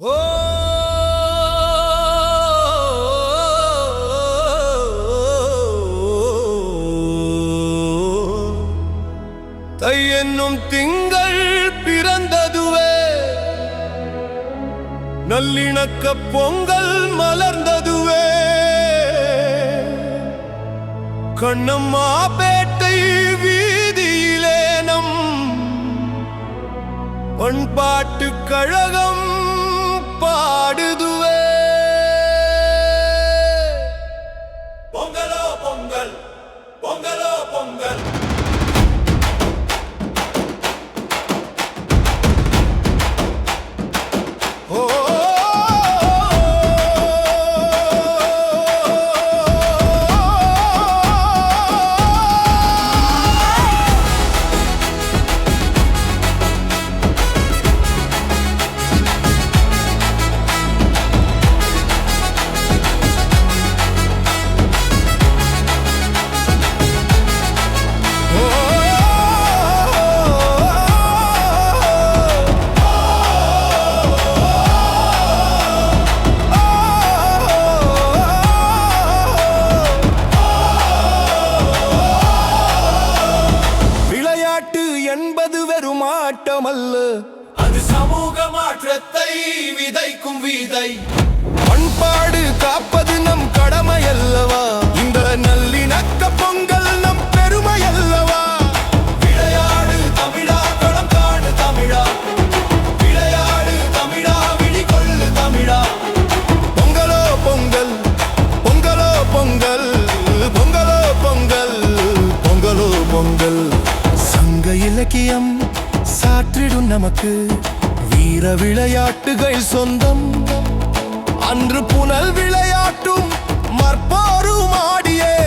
ஓ தை என்னும் திங்கள் பிறந்ததுவே நல்லிணக்க பொங்கல் மலர்ந்ததுவே கண்ணம்மா பேட்டை வீதியிலே நம் பண்பாட்டு கழகம் ஆட்டமல்ல அது சமூக மாற்றத்தை விதைக்கும் விதை. பண்பாடு காப்பது நம் கடமை அல்லவா இந்த நல்லிணக்க பொங்கல் நம் பெருமை அல்லவா விளையாடு தமிழா களம் காடு தமிழா. விளையாடு தமிழா விழிகொள்ளு தமிழா. பொங்கலோ பொங்கல் பொங்கலோ பொங்கல் பொங்கலோ பொங்கல் பொங்கலோ பொங்கல். சங்க இலக்கியம் நமக்கு வீர விளையாட்டுகள் சொந்தம். அன்று புனல் விளையாட்டும் மற்பாரும் ஆடியே.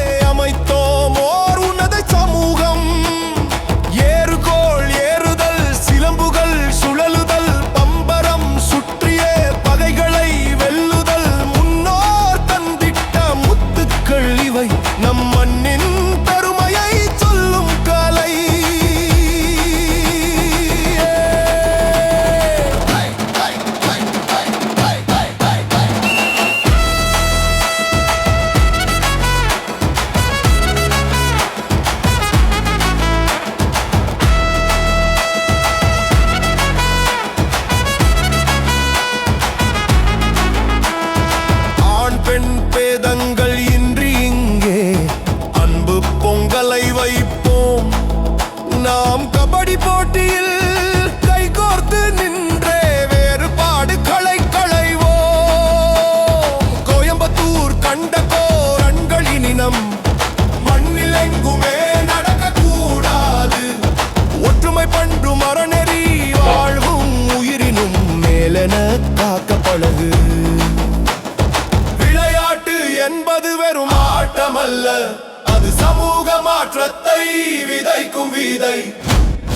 மாற்றத்தை விதைக்கும் விதை.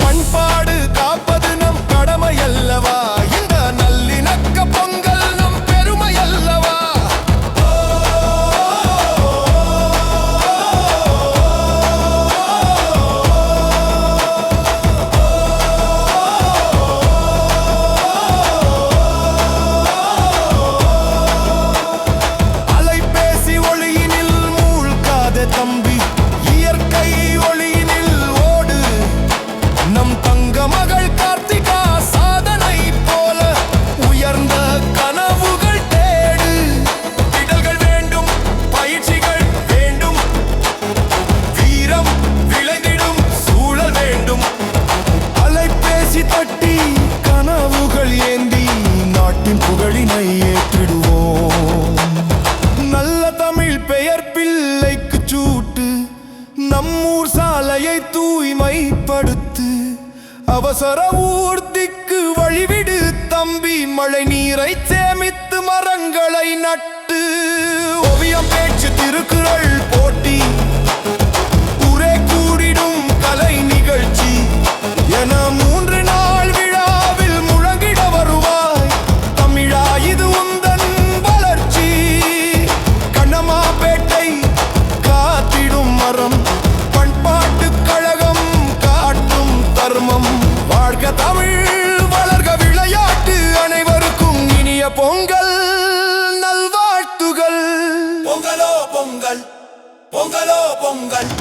பண்பாடு காப்பது புகழினை ஏற்றிடுவோம் நல்ல தமிழ் பெயர் பிள்ளைக்கு சூட்டு. நம்மூர் சாலையை தூய்மைப்படுத்து. அவசர ஊர்த்திக்கு வழிவிடு தம்பி. மழை நீரை சேமித்து மரங்களை நட்டு. ஓவியம் பேச்சு திருக்குறள் போட்டி. தமிழ் வளர்க விளையாட்டு அனைவருக்கும் இனிய பொங்கல் நல்வாழ்த்துகள். பொங்கலோ பொங்கல். பொங்கலோ பொங்கல்.